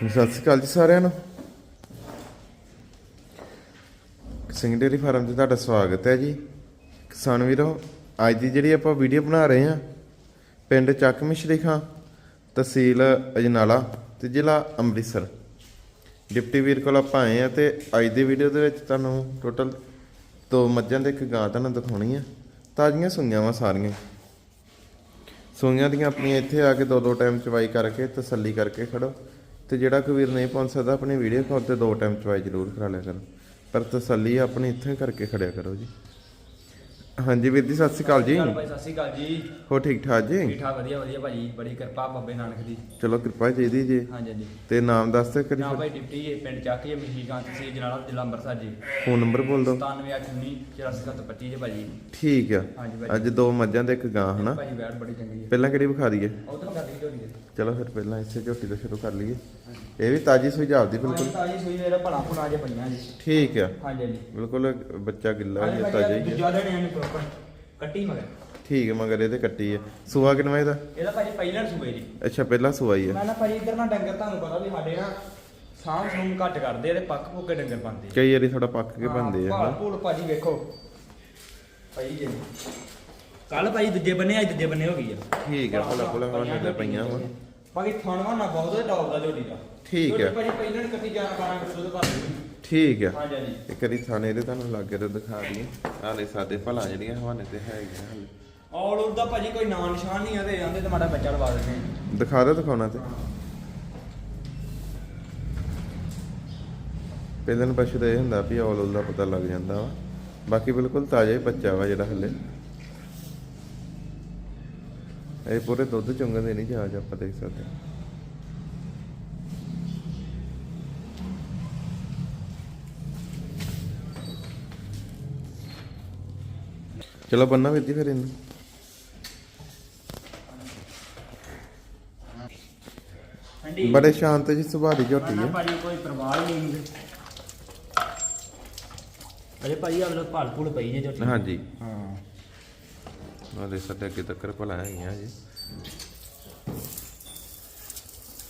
ਸਤਿ ਸ਼੍ਰੀ ਅਕਾਲ ਜੀ ਸਾਰਿਆਂ ਨੂੰ। ਸਿੰਘ ਡੇਰੀ ਫਾਰਮ ਤੇ ਤੁਹਾਡਾ ਸਵਾਗਤ ਹੈ ਜੀ। ਕਿਸਾਨ ਵੀਰੋ, ਅੱਜ ਦੀ ਜਿਹੜੀ ਆਪਾਂ ਵੀਡੀਓ ਬਣਾ ਰਹੇ ਹਾਂ, ਪਿੰਡ ਚੱਕ ਮਿਸ਼ਰੀ ਖਾਂ, ਤਹਿਸੀਲ ਅਜਨਾਲਾ ਤੇ ਜ਼ਿਲ੍ਹਾ ਅੰਮ੍ਰਿਤਸਰ। ਡਿਪਟੀ ਵੀਰ ਕੋਲ ਆਪਾਂ ਆਏ ਆ ਤੇ ਅੱਜ ਦੀ ਵੀਡੀਓ ਦੇ ਵਿੱਚ ਤੁਹਾਨੂੰ ਟੋਟਲ ਦੋ ਮੱਝਾਂ ਦੇ ਇੱਕ ਗਾਂ ਤੁਹਾਨੂੰ ਦਿਖਾਉਣੀ ਆ। ਤਾਜ਼ੀਆਂ ਸੁਈਆਂ ਵਾ ਸਾਰੀਆਂ। ਸੂਈਆਂ ਦੀਆਂ ਆਪਣੀਆਂ ਇੱਥੇ ਆ ਕੇ ਦੋ ਦੋ ਟਾਈਮ ਚਵਾਈ ਕਰਕੇ ਤਸੱਲੀ ਕਰਕੇ ਖੜੋ। ਤੇ ਜਿਹੜਾ ਕੋਈ ਵੀਰ ਨਹੀਂ ਪਹੁੰਚ ਸਕਦਾ ਆਪਣੀ ਵੀਡੀਓ ਕਾਲ ਤੇ ਦੋ ਟਾਈਮ ਚਵਾਈ ਜ਼ਰੂਰ ਕਰਾ ਲਿਆ ਕਰੋ। ਪਰ ਤਸੱਲੀ ਆਪਣੀ ਇੱਥੇ ਕਰਕੇ ਖੜਿਆ ਕਰੋ ਜੀ। ਹਾਂਜੀ ਵੀਰ ਜੀ ਸਤਿ ਸ਼੍ਰੀ ਅਕਾਲ ਜੀ। ਚੱਲ ਭਾਈ ਸਤਿ ਸ਼੍ਰੀ ਅਕਾਲ ਜੀ। ਹੋ ਠੀਕ ਠਾਕ ਜੀ? ਠੀਕ ਠਾਕ ਵਧੀਆ ਵਧੀਆ ਭਾਜੀ ਬੜੀ ਕਿਰਪਾ ਬਾਬੇ ਨਾਨਕ ਦੀ। ਚਲੋ ਕਿਰਪਾ ਚਾਹੀਦੀ ਜੀ। ਹਾਂਜੀ ਹਾਂਜੀ। ਤੇ ਨਾਮ ਦੱਸ ਤੇ ਕਰੀ ਨਾ ਭਾਈ ਡਿਪਟੀ ਪਿੰਡ ਚੱਕ ਜੀ ਮਹੀੀ ਗਾਂ ਤਹਿਸੀਲ ਜਨਾਲਾ ਜ਼ਿਲ੍ਹਾ ਅੰਮ੍ਰਿਤਸਰ ਜੀ। ਫੋਨ ਨੰਬਰ ਬੋਲ ਦਿਓ। 9789 ਜੀ ਭਾਜੀ। ਠੀਕ ਆ। ਅੱਜ ਦੋ ਮੱਝਾਂ ਤੇ ਇੱਕ ਗਾਂ ਹਨਾ? ਭਾਜੀ ਬੈਠ ਬੜੀ ਚੰਗੀ ਹੈ। ਪਹਿਲਾਂ ਕਿਹੜੀ ਵਿਖਾ ਦਈਏ? ਉਹ ਤਾਂ। ਚਲੋ ਫਿਰ ਪਹਿਲਾਂ ਇਸੇ ਝੋਟੀ ਤੋਂ ਸ਼ੁਰੂ ਕਰ ਲਈਏ। ਇਹ ਵੀ ਤਾਜੀ ਸੂਈ ਜਾਪਦੀ ਬਿਲਕੁਲ। ਬਿਲਕੁਲ ਤਾਜੀ ਸੂਈ ਮੇਰਾ ਭਲਾ ਭੁਣਾ ਜੇ ਪਈਆਂ ਜੀ। ਠੀਕ ਆ। ਹਾਂਜੀ ਹਾਂਜੀ। ਬਿਲਕੁਲ ਬੱਚਾ ਗਿੱਲਾ ਭਾਜੀ ਤਾਜਾ ਹੀ ਆ। ਦੂਜਾ ਦਿਨ ਇਹਨੂੰ ਪ੍ਰੋਪਰ ਕੱਟੀ ਮਗਰ। ਠੀਕ ਹੈ ਮਗਰ ਇਹਦੇ ਕੱਟੀ ਹੈ ਸੂਆ ਕਿੰਨਾ ਇਹਦਾ? ਇਹਦਾ ਭਾਜੀ ਪਹਿਲਾਂ ਸੂਏ ਜੀ। ਅੱਛਾ ਪਹਿਲਾ ਸੂਆ ਹੀ ਹੈ ਮੈਂ ਨਾ ਭਾਜੀ ਇੱਧਰ ਨਾ ਡੰਗਰ ਤੁਹਾਨੂੰ ਪਤਾ ਵੀ ਸਾਡੇ ਨਾ ਸਾਂਭ ਸੂਮ ਘੱਟ ਕਰਦੇ ਆ ਤੇ ਪੱਕ ਪੁੱਕੇ ਡੰਗਰ ਪਾਉਂਦੇ ਆ। ਕਈ ਵਾਰੀ ਥੋੜਾ ਪੱਕ ਕੇ ਬੰਦੇ ਆ ਭਾਲ ਹਨਾ। ਭੂਲ ਭਾਜੀ ਵੇਖੋ। ਭਾਈ ਜੀ ਕੱਲ ਭਾਈ ਦੂਜੇ ਬੰਨੇ ਅੱਜ ਦੂਜੇ ਬੰਨੇ ਹੋ ਗਈ ਆ। ਠੀਕ ਹੈ ਭਲਾ ਭਲਾ ਹੁਣ ਪਈਆਂ ਵਾ। ਬਾਕੀ ਥਣਵਾ ਨਾ ਬਹੁਤ ਹੈ ਟੌਪ ਦਾ ਝੋਟੀ ਦਾ। ਠੀਕ ਝੋਟੀ ਹੈ। ਭਾਜੀ ਪਹਿਲਾਂ ਨੇ ਕੱਟੀ ਜਾਣਾ 12 ਕਿਲੋ ਦੁੱਧ ਭਰ ਦਿੱਤੀ ਠੀਕ ਹੈ। ਹਾਂਜੀ ਹਾਂਜੀ। ਇੱਕ ਵਾਰੀ ਥਾਣੇ ਇਹਦੇ ਤੁਹਾਨੂੰ ਲੱਗੇ ਤੇ ਦਿਖਾ ਦਈਏ। ਹਾਲੇ ਸਾਡੇ ਭਲਾ ਜਿਹੜੀਆਂ ਹਵਾਨੇ ਤੇ ਹੈਗੀਆਂ ਹਾਲੇ। ਆਲ ਓਵਰ ਦਾ ਭਾਜੀ ਕੋਈ ਨਾਂ ਨਿਸ਼ਾਨ ਨਹੀਂ ਆ ਤੇ ਆਂਦੇ ਤੇ ਮਾੜਾ ਬੱਚਾ ਲਵਾ ਦਿੰਦੇ ਆ। ਦਿਖਾ ਦਿਓ ਦਿਖਾਉਣਾ ਤੇ। ਪਹਿਲਾਂ ਪਸ਼ੂ ਦਾ ਇਹ ਹੁੰਦਾ ਵੀ ਔਲ ਔਲ ਦਾ ਪਤਾ ਲੱਗ ਜਾਂਦਾ ਵਾ। ਬਾਕੀ ਬਿਲਕੁਲ ਤਾਜ਼ਾ ਹੀ ਬੱਚਾ ਵਾ ਜਿਹੜਾ ਹਲੇ। ਇਹ ਪੂਰੇ ਦੁੱਧ ਚੁੰਗਣ ਦੇ ਨਹੀਂ ਜਹਾਜ਼ ਆਪਾਂ ਦੇਖ ਸਕਦੇ। ਚਲੋ ਬੰਨਾ ਵੀਰ ਜੀ ਫਿਰ ਇਹਨੂੰ। ਬੜੇ ਸ਼ਾਂਤ ਜੀ ਸੁਭਾਅ ਦੀ ਝੋਟੀ ਹੈ ਭਾਜੀ ਕੋਈ ਪਰਵਾਹ ਹੀ ਨਹੀਂ ਹੁੰਦੀ। ਅਰੇ ਭਾਜੀ ਆਵਲ ਭਾਲ ਭੂਲ ਪਈ ਜੇ ਝੋਟੀ। ਹਾਂਜੀ। ਹਾਂ। ਉਹਦੇ ਸਾਡੇ ਅੱਗੇ ਤੱਕ ਭਲਾ ਹੈਗੀਆਂ ਜੀ।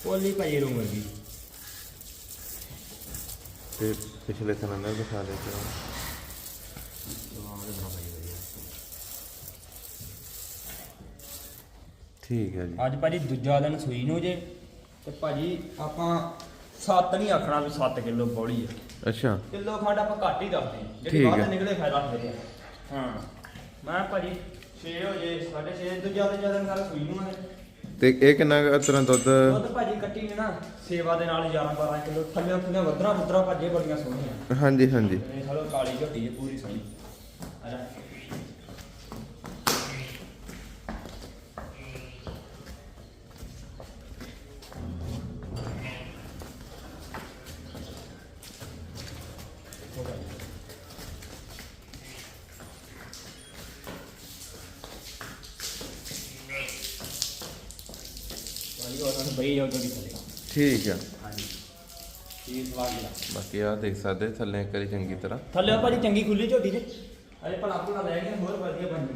ਕੋਲੀ ਭਾਜੀ ਰੂਮ ਵਰਗੀ ਤੇ ਪਿਛਲੇ ਨਾਲ ਦਿਖਾ ਦੇ ਚਲੋ ਠੀਕ ਹੈ ਜੀ। ਅੱਜ ਭਾਜੀ ਦੂਜਾ ਦਿਨ ਸੂਈ ਨੂੰ ਜੇ ਤੇ ਭਾਜੀ ਆਪਾਂ ਸੱਤ ਨਹੀਂ ਆਖਣਾ ਵੀ 7 ਕਿਲੋ ਬੋਲੀ ਆ। ਅੱਛਾ। ਕਿਲੋ ਖੰਡ ਆਪਾਂ ਘੱਟ ਹੀ ਦੱਸਦੇ ਹਾਂ। ਜਿਹੜੀ ਬਾਅਦ ਹੈ। ਨਿਕਲੇ ਫਾਇਦਾ ਆ। ਹਾਂ। ਮੈਂ ਭਾਜੀ 6 ਹੋ ਜੇ 6.5 ਦੂਜਾ ਤੇ ਜ਼ਿਆਦਾ ਨਾਲ ਸੂਈ ਨੂੰ ਹੈ ਤੇ ਇਹ ਕਿੰਨਾ ਕੁ ਤਰ੍ਹਾਂ ਦੁੱਧ? ਦੁੱਧ ਭਾਜੀ ਕੱਟੀ ਨੇ ਨਾ ਸੇਵਾ ਦੇ ਨਾਲ 11 12 ਕਿਲੋ ਥੱਲੇ ਥੱਲੇ ਵਧਰਾ ਵਧਰਾ ਭਾਜੇ ਬੜੀਆਂ ਸੋਹਣੀਆਂ। ਹਾਂਜੀ ਹਾਂਜੀ। ਇਹ ਸਾਲੋ ਕਾਲੀ ਝੋਟੀ ਹੈ ਪੂਰੀ ਸੋਹਣੀ। ਆ ਜਾ। ਭਾਜੀ ਉਹਨਾਂ ਨੂੰ ਬਈ ਜਾਓ ਥੱਲੇ ਠੀਕ ਆ। ਹਾਂਜੀ। ਬਾਕੀ ਆ ਦੇਖ ਸਕਦੇ ਥੱਲੇ ਕਰੀ ਚੰਗੀ ਤਰ੍ਹਾਂ। ਥੱਲੇ ਭਾਜੀ ਚੰਗੀ ਖੁੱਲੀ ਝੋਟੀ ਨੇ ਅਰੇ ਭਲਾ ਭੁਲਾ ਲੈ ਗਏ ਹੋਰ ਵਧੀਆ ਬਣ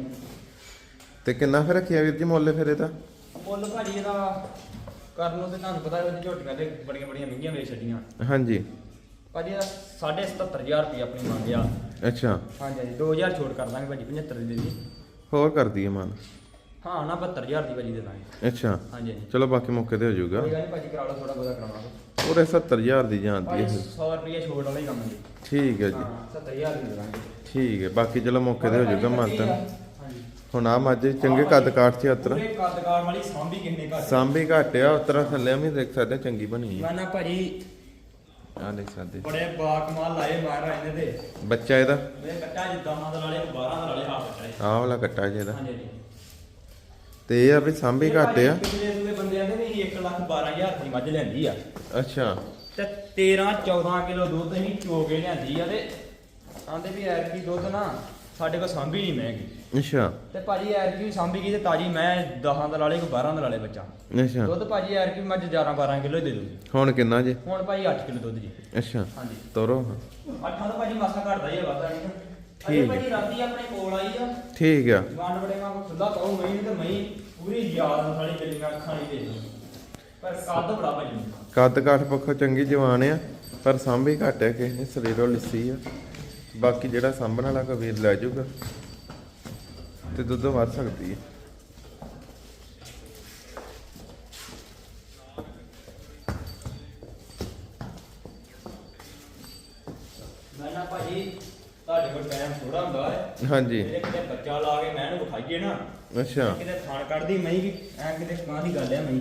ਤੇ ਕਿੰਨਾ ਫਿਰ ਰੱਖਿਆ ਵੀਰ ਜੀ ਮੁੱਲ ਫਿਰ ਇਹਦਾ? ਮੁੱਲ ਭਾਜੀ ਇਹਦਾ ਕਰਨ ਨੂੰ ਤੇ ਤੁਹਾਨੂੰ ਪਤਾ ਉਹਦੀ ਝੋਟੀਆਂ ਤੇ ਬੜੀਆਂ ਬੜੀਆਂ ਮਹਿੰਗੀਆਂ ਵੇਚ ਛੱਡੀਆਂ। ਹਾਂਜੀ। ਭਾਜੀ ਇਹਦਾ 77500 ਰੁਪਏ ਆਪਣੀ ਮੰਗ ਆ। ਅੱਛਾ। ਹਾਂਜੀ ਹਾਂਜੀ 2000 ਛੋਟ ਕਰ ਦਾਂਗੇ ਭਾਜੀ 75 ਦੀ ਦੇ ਦੀ। ਹੋਰ ਕਰ ਦਈਏ ਮਨ ਹਾਂ ਨਾ 72000 ਦੀ ਭਾਜੀ ਦੇ ਦਾਂਗੇ। ਅੱਛਾ। ਹਾਂਜੀ ਹਾਂਜੀ। ਚਲੋ ਬਾਕੀ ਮੌਕੇ ਤੇ ਹੋ ਜਾਊਗਾ। ਕੋਈ ਗੱਲ ਨਹੀਂ ਭਾਜੀ ਕਰਾ ਲਓ ਥੋੜਾ ਬਹੁਤਾ ਕਰਾਵਾਂਗੇ ਪੂਰੇ 70000 ਦੀ ਜਾਂਦੀ ਭਾਜੀ ਹੈ 100 ਰੁਪਏ ਛੋਟ ਵਾਲਾ ਹੀ ਕੰਮ ਹੈ ਜੀ। ਠੀਕ ਹੈ ਜੀ। ਹਾਂ 70000 ਦੀ ਦੇ ਦਾਂਗੇ। ਠੀਕ ਹੈ ਬਾਕੀ ਚਲੋ ਮੌਕੇ ਤੇ ਹੋ ਜਾਊਗਾ ਮਾਨਤਨ ਹਾਂਜੀ। ਹੁਣ ਆ ਮੱਝ ਚੰਗੇ ਕੱਦ ਕਾਠ ਚ ਉਤਰਾ। ਪੂਰੇ ਕੱਦਕਾਰ ਵਾਲੀ ਸਾਂਭੀ ਕਿੰਨੇ ਘੱਟ ਸਾਂਭੀ ਘੱਟ ਆ ਉਤਰਾ ਥੱਲੇ ਵੀ ਦੇਖ ਸਕਦੇ ਚੰਗੀ ਬਣੀ ਹੈ ਮੈਂ ਨਾ ਭਾਜੀ ਆ ਦੇਖ ਸਕਦੇ। ਬੜੇ ਬਾਕਮਾਲ ਲਾਏ ਮਾਰ ਇਹਨੇ ਤੇ। ਬੱਚਾ ਇਹਦਾ? ਮੇਰੇ ਕੱਟਾ ਜਿੱਦਾਂ ਮਾਂ ਦੇ ਨਾਲੇ 12 ਦੇ ਨਾਲੇ ਹਾਫ ਕੱਟਾ ਆਹ ਵਾਲਾ ਕੱਟਾ ਜੀ ਇਹਦਾ। ਹਾਂਜੀ ਹਾਂਜੀ। ਤੇ ਇਹ ਆ ਵੀ ਸਾਂਭੀ ਘੱਟ ਆ। ਪਿਛਲੇ ਸੂਏ ਬੰਦੇ ਆਂਦੇ ਵੀ 1 ਲੱਖ 12000 ਦੀ ਮੱਝ ਲੈਂਦੀ ਆ। ਅੱਛਾ। ਤੇ 13 14 ਕਿਲੋ ਦੁੱਧ ਹੀ ਚੋ ਕੇ ਲਿਆਂਦੀ ਆ ਤੇ ਆਂਦੇ ਵੀ ਐਰਕੀ ਦੁੱਧ ਨਾ ਸਾਡੇ ਕੋਲ ਸਾਂਭੀ ਨਹੀਂ ਮਹਿੰਗੀ ਅੱਛਾ। ਤੇ ਭਾਜੀ ਐਰਕੀ ਸਾਂਭੀ ਗਈ ਤੇ ਤਾਜੀ ਮੈਂ 10 ਦਾ ਲਾਲੇ ਕੋ 12 ਦਾ ਲਾਲੇ ਬੱਚਾ। ਅੱਛਾ। ਦੁੱਧ ਭਾਜੀ ਐਰਕੀ ਮੱਝ 11 12 ਕਿਲੋ ਹੀ ਦੇ ਦੂਗੀ ਹੁਣ ਕਿੰਨਾ ਜੇ? ਹੁਣ ਭਾਜੀ 8 ਕਿਲੋ ਦੁੱਧ ਜੀ। ਅੱਛਾ। ਹਾਂਜੀ। ਤੋਰੋ। ਅੱਠਾਂ ਦਾ ਭਾਜੀ ਮਾਸਾ ਘਟਦਾ ਹੀ ਆ ਵਾਦਾ ਨਹੀਂ। ਠੀਕ ਹੈ। ਭਾਜੀ ਰਾਤੀ ਆਪਣੇ ਕੋਲ ਆਈ ਆ। ਠੀਕ ਆ। ਗੰਡ ਬੜੇ ਵਾਂਗ ਖੁੱਲਾ ਪਾਉ ਮਈ ਤੇ ਮਈ ਪੂਰੀ ਯਾਦ ਸਾਡੀ ਬਿੱਲੀਆਂ ਅੱਖਾਂ ਨਹੀਂ ਦੇ ਪਰ ਕੱਦ ਬੜਾ ਭਾਜੀ ਕੱਦ ਕਾਠ ਪੱਖੋਂ ਚੰਗੀ ਜਵਾਨ ਆ ਪਰ ਸਾਂਭੀ ਘੱਟ ਹੈ ਕਿਸੇ ਨੇ ਸਰੀਰੋਂ ਲਿੱਸੀ ਆ। ਬਾਕੀ ਜਿਹੜਾ ਸਾਂਭਣ ਵਾਲਾ ਕੋਈ ਵੀਰ ਲੈ ਜਾਊਗਾ ਤੇ ਦੁੱਧ ਵੱਧ ਸਕਦੀ ਹੈ ਮੈਂ ਨਾ ਭਾਜੀ ਤੁਹਾਡੇ ਕੋਲ ਟਾਈਮ ਥੋੜਾ ਹੁੰਦਾ ਹੈ ਹਾਂਜੀ। ਜਿਹੜੇ ਕਿਤੇ ਬੱਚਾ ਲਾ ਕੇ ਮੈਂ ਇਹਨੂੰ ਵਿਖਾਈਏ ਨਾ। ਅੱਛਾ। ਕਿਤੇ ਥਾਣ ਕੱਢਦੀ ਮੈਂ ਵੀ ਐ ਕਿਤੇ ਕਾਂ ਦੀ ਗੱਲ ਆ ਮੈਂ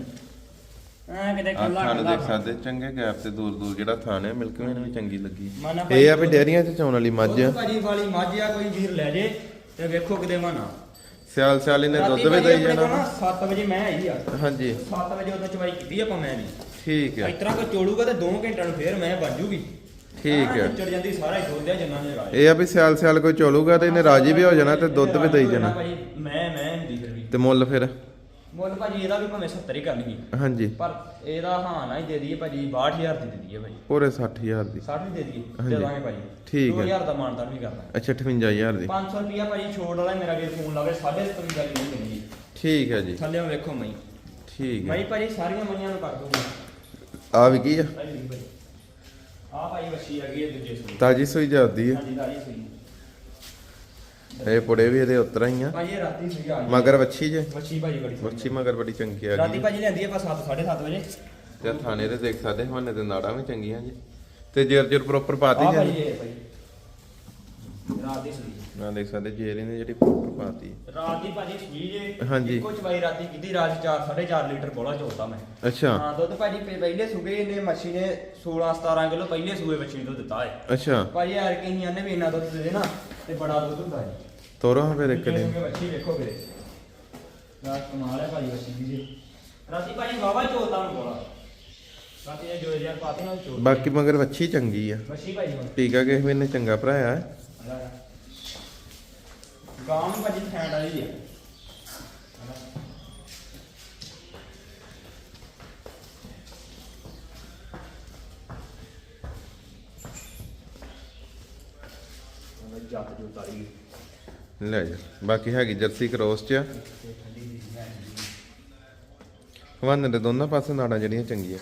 ਐ ਕਿਤੇ ਆ ਕੱਲਾ ਥਾਣ ਕੱਲਾ ਦੇਖ ਸਕਦੇ ਚੰਗੇ ਗੈਪ ਤੇ ਦੂਰ ਦੂਰ ਜਿਹੜਾ ਥਾਣ ਹੈ ਮਿਲਕਵੇਂ ਨੂੰ ਵੀ ਚੰਗੀ ਲੱਗੀ। ਮਾਨਾ ਇਹ ਆ ਵੀ ਡੇਅਰੀਆਂ 'ਚ ਚੌਣ ਵਾਲੀ ਮੱਝ। ਆ ਭਾਜੀ ਵਾਲੀ ਮੱਝ ਆ ਕੋਈ ਵੀਰ ਲੈ ਜੇ ਤੇ ਵੇਖੋ ਕਿਤੇ ਮਾਨਾ ਸਿਆਲ ਸਿਆਲ ਇਹਨੇ ਦੁੱਧ ਵੀ ਦੇਈ ਜਾਣਾ। 7 ਵਜੇ ਮੈਂ ਆਈ ਆ। ਹਾਂਜੀ। 7 ਵਜੇ ਉਦੋਂ ਚਵਾਈ ਕੀਤੀ ਆਪਾਂ ਮੈਂ ਨਹੀਂ ਠੀਕ ਹੈ ਇਸ ਤਰ੍ਹਾਂ ਕੋ ਚੋਲੂਗਾ ਤੇ 2 ਘੰਟਿਆਂ ਨੂੰ ਫੇਰ ਮੈਂ ਬਣ ਜੂਗੀ। ਠੀਕ ਹੈ। ਚੜ ਜਾਂਦੀ ਸਾਰਾ ਹੀ ਖੋਲਿਆ ਜੰਨਾ ਨੇ ਰਾਜ। ਇਹ ਆ ਵੀ ਸਿਆਲ ਸਿਆਲ ਕੋਈ ਚੋਲੂਗਾ ਤੇ ਇਹਨੇ ਰਾਜੀ ਵੀ ਹੋ ਜਾਣਾ ਤੇ ਦੁੱਧ ਵੀ ਦੇਈ ਜਾਣਾ। ਭਾਜੀ ਮੈਂ ਮੈਂ ਹੁੰਦੀ ਫਿਰ ਵੀ। ਤੇ ਮੁੱਲ ਫਿਰ? ਮੁੱਲ ਭਾਜੀ ਇਹਦਾ ਵੀ ਭਾਵੇਂ 70 ਹੀ ਕਰਨੀ ਹਾਂਜੀ। ਪਰ ਇਹਦਾ ਹਾਂ ਨਾ ਹੀ ਦੇ ਦਈਏ ਭਾਜੀ 62000 ਦੀ ਦੇ ਦਈਏ ਭਾਜੀ। ਪੂਰੇ 60000 ਦੀ। 60 ਵੀ ਦੇ ਦਈਏ। ਦੇ ਦਾਂਗੇ ਭਾਜੀ। ਠੀਕ ਹੈ। 2000 ਦਾ ਮਾਨਦਾਰ ਵੀ ਕਰਨਾ। ਅੱਛਾ 58000 ਦੀ। 500 ਰੁਪਿਆ ਭਾਜੀ ਛੋੜ ਵਾਲਾ ਮੇਰਾ ਵੀਰ ਫੋਨ ਲਾਵੇ 57 ਦੀ ਨਹੀਂ ਦੇਣੀ ਠੀਕ ਹੈ ਜੀ। ਥੱਲੇ ਵੇਖੋ ਮਈ ਠੀਕ ਹੈ। ਮਈ ਭਾਜੀ ਸਾਰੀਆਂ ਮਈਆਂ ਨੂੰ ਕਰ ਦੂੰਗਾ ਆ ਵੀ ਕੀ ਆ? ਆ ਭਾਈ ਵੱਛੀ ਆ ਗਈ ਹੈ ਦੂਜੇ ਸੂਈ ਤਾਜੀ ਸੂਈ ਜਾਂਦੀ ਹੈ ਹਾਂਜੀ ਦਾਰੀ ਸੂਈ ਇਹ ਪੁੜੇ ਵੀ ਇਹਦੇ ਉਤਰਾ ਹੀ ਆ। ਭਾਜੀ ਇਹ ਰਾਤੀ ਸੂਈ ਆ ਗਈ ਮਗਰ ਵੱਛੀ ਜੇ? ਵੱਛੀ ਭਾਜੀ ਬੜੀ ਸੋਹਣੀ ਵੱਛੀ ਮਗਰ ਬੜੀ ਚੰਗੀ ਆ ਰਾਤੀ ਗਈ। ਭਾਜੀ ਲੈਂਦੀ ਆਪਾਂ 7 7:30 ਵਜੇ। ਤੇ ਆਹ ਥਾਣੇ ਦੇ ਦੇਖ ਸਕਦੇ ਹਵਾਨੇ ਦੇ ਨਾੜਾਂ ਵੀ ਚੰਗੀਆਂ ਜੀ। ਤੇ ਜੇਰ ਜੇਰ ਪ੍ਰੋਪਰ ਪਾਤੀ ਆ ਜੀ। ਭਾਜੀ ਇਹ ਭਾਜੀ ਰਾਤ ਦੀ ਸੂਈ। ਨਾ ਦੇਖ ਸਕਦੇ ਜੇਰ ਇਹਨੇ ਜਿਹੜੀ ਪ੍ਰੋਪਰ ਪਾਤੀ। ਰਾਤ ਦੀ ਭਾਜੀ ਸੂਈ ਜੇ ਹਾਂਜੀ। ਇੱਕੋ ਚਵਾਈ ਰਾਤੀ ਕੀਤੀ ਰਾਤ 4 4.5 ਲੀਟਰ ਬੋਲਾ ਚੋਤਾ ਮੈਂ। ਅੱਛਾ। ਹਾਂ ਦੁੱਧ ਭਾਜੀ ਪਹਿ- ਪਹਿਲੇ ਸੂਏ ਨੇ ਮੱਛੀ ਨੇ 16 17 ਕਿਲੋ ਪਹਿਲੇ ਸੂਏ ਬੱਚੀ ਨੂੰ ਦੁੱਧ ਦਿੱਤਾ ਹੈ ਅੱਛਾ। ਭਾਜੀ ਯਾਰ ਕਈਆਂ ਨੇ ਵੀ ਇੰਨਾ ਦੁੱਧ ਦੇ ਦੇਣਾ ਤੇ ਬੜਾ ਦੁੱਧ ਹੁੰਦਾ ਹੈ ਤੋਰੋ ਹਾਂ ਫਿਰ ਇੱਕ ਦਿਨ। ਬੱਚੀ ਵੇਖੋ ਵੀਰੇ ਰਾਤ ਕਮਾਲ ਹੈ ਭਾਜੀ ਬੱਚੀ ਦੀ ਜੀ। ਰਾਤੀ ਭਾਜੀ ਵਾਵਾ ਚੋਤਾ ਨੂੰ ਬੋਲਾ। ਰਾਤੀ ਇਹ ਜੋ ਜਿਆ ਪਾਤੇ ਨਾਲ ਚੋਤ। ਬਾਕੀ ਮਗਰ ਵੱਛੀ ਚੰਗੀ ਆ। ਬੱਚੀ ਭਾਜੀ ਹੁਣ। ਟੀਕਾ ਕਿਸੇ ਚੰਗਾ ਭਰਾਇਆ। ਹੈ। ਗਾਂ ਨੂੰ ਭਾਜੀ ਫੈਂਟ ਵਾਲੀ ਹੈ ਜੱਤ ਜੋ ਤਾਰੀ। ਲੈ ਜਾ ਬਾਕੀ ਹੈਗੀ ਜਰਸੀ ਕ੍ਰੋਸ ਚ ਆ। ਹਵਾਨੇ ਦੇ ਦੋਨਾਂ ਪਾਸੇ ਨਾੜਾਂ ਜਿਹੜੀਆਂ ਚੰਗੀਆਂ।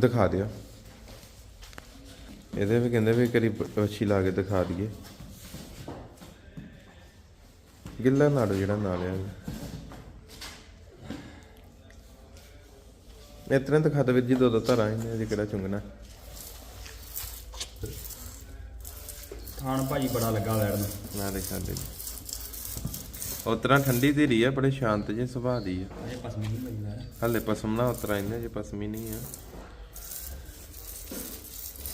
ਦਿਖਾ ਦਿਓ। ਇਹਦੇ ਵੀ ਕਹਿੰਦੇ ਵੀ ਕਰੀ ਅੱਛੀ ਲਾ ਕੇ ਦਿਖਾ ਦਈਏ। ਗਿੱਲਾ ਨਾੜ ਜਿਹੜਾ ਨਾਲ ਆ। ਇਤਨੇ ਦਿਖਾ ਦੇ ਵੀਰ ਜੀ ਦੋ ਦੋ ਧਾਰਾਂ ਇਹਨੇ ਅਜੇ ਕਿਹੜਾ ਚੁੰਗਣਾ। ਥਾਣ ਭਾਜੀ ਬੜਾ ਲੱਗਾ ਲੈਣ ਨੂੰ। ਨਾ। ਦੇ ਸਾਡੇ ਉਤਰਾ ਠੰਡੀ ਧੀਰੀ ਆ ਬੜੇ ਸ਼ਾਂਤ ਜਿਹੇ ਸੁਭਾਅ ਦੀ ਆ। ਅਜੇ ਪਸਮੀ ਨਹੀਂ ਲੈ ਹਲੇ ਪਸਮ ਨਾ ਉਤਰਾ ਇਹਨੇ ਜੇ ਪਸਮੀ ਨਹੀਂ ਆ।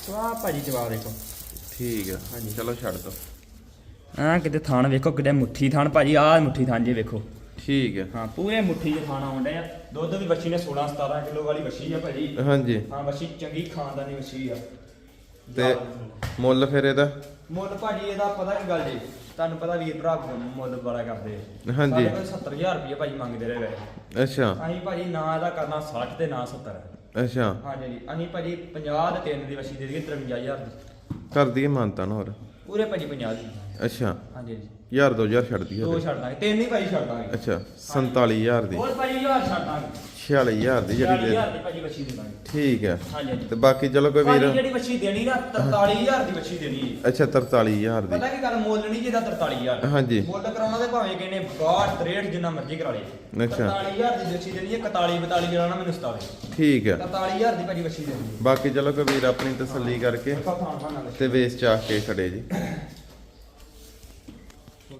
ਸਵਾਹ ਭਾਜੀ ਜਵਾਬ ਦੇਖੋ। ਠੀਕ ਆ ਹਾਂਜੀ। ਚਲੋ ਛੱਡ ਦੋ। ਆ ਕਿਤੇ ਥਾਣ ਵੇਖੋ ਕਿਤੇ ਮੁੱਠੀ ਥਾਣ। ਭਾਜੀ ਆਹ ਮੁੱਠੀ ਥਾਣ ਜੇ ਵੇਖੋ। ਠੀਕ ਆ। ਹਾਂ ਪੂਰੇ ਮੁੱਠੀ ਦੇ ਥਾਣਾ ਆਉਂਦੇ ਆ। ਦੁੱਧ ਵੀ ਬੱਚੀ ਨੇ 16 17 ਕਿਲੋ ਵਾਲੀ ਬੱਚੀ ਆ ਭਾਜੀ। ਹਾਂਜੀ। ਹਾਂ ਬੱਚੀ ਚੰਗੀ ਖਾਨਦਾਨੀ ਬੱਚੀ ਆ। ਤੇ ਮੁੱਲ। ਫਿਰ ਇਹਦਾ? ਮੁੱਲ ਭਾਜੀ ਇਹਦਾ ਪਤਾ ਕੀ ਗੱਲ ਜੀ? ਤੁਹਾਨੂੰ ਪਤਾ ਵੀਰ ਭਰਾ ਮੁੱਲ ਬੜਾ ਕਰਦੇ ਆ। ਹਾਂਜੀ। ਸਾਡੇ ਕੋਲ 70000 ਰੁਪਏ ਭਾਜੀ ਮੰਗਦੇ ਰਹੇ ਵੈਸੇ। ਅੱਛਾ। ਅਸੀਂ ਭਾਜੀ ਨਾ ਇਹਦਾ ਕਰਨਾ 60 ਤੇ ਨਾ 70 ਅੱਛਾ। ਹਾਂਜੀ ਅਸੀਂ ਭਾਜੀ 50 ਤੇ 3 ਦੀ ਬੱਚੀ ਦੇ ਦਈਏ 53000 ਦੀ। ਕਰ ਦਈਏ ਮਾਨਤਾ ਨਾ ਹੋਰ? ਪੂਰੇ ਭਾਜੀ 50 ਦੀ। ਅੱਛਾ। ਹਾਂਜੀ ਜੀ ਯਾਰ 2000 ਛੱਡ ਦਈਏ ਦੋ। ਛੱਡ ਦਾਂਗੇ। ਤਿੰਨ ਹੀ ਭਾਜੀ ਛੱਡ ਦਾਂਗੇ। ਅੱਛਾ 47000 ਦੀ। ਹੋਰ ਭਾਜੀ 1000 ਛੱਡ ਦਾਂਗੇ। 46000 ਦੀ ਜਿਹੜੀ ਦੇ 40000 ਦੀ ਭਾਜੀ ਬੱਚੀ ਦੇ ਦਾਂਗੇ ਠੀਕ ਹੈ। ਹਾਂਜੀ ਤੇ ਬਾਕੀ ਚਲੋ ਕੋਈ ਵੀਰ ਜਿਹੜੀ ਬੱਚੀ ਦੇਣੀ ਨਾ 43000 ਦੀ ਬੱਚੀ ਦੇਣੀ ਹੈ। ਅੱਛਾ 43000 ਦੀ। ਪਤਾ ਕੀ ਗੱਲ ਮੁੱਲ ਨਹੀਂ ਜਿਹਦਾ 43000 ਹਾਂਜੀ। ਮੁੱਲ ਕਰਾਉਣਾ ਤੇ ਭਾਵੇਂ ਕਿਨੇ 62 63 ਜਿੰਨਾ ਮਰਜ਼ੀ ਕਰਾ ਲੇ। ਅੱਛਾ। 43000 ਦੀ ਬੱਚੀ ਦੇਣੀ ਹੈ 41 42 ਜਿਹੜਾ ਮੈਨੂੰ ਸਤਾਵੇ। ਠੀਕ ਹੈ। 43000 ਦੀ ਭਾਜੀ ਬੱਚੀ ਦੇਣੀ ਹੈ। ਬਾਕੀ ਚਲੋ ਕੋਈ ਵੀਰ ਆਪਣੀ ਤਸੱਲੀ ਕਰਕੇ ਤੇ ਵੇਚ ਚਾਹ ਕੇ ਖੜੇ ਜੀ।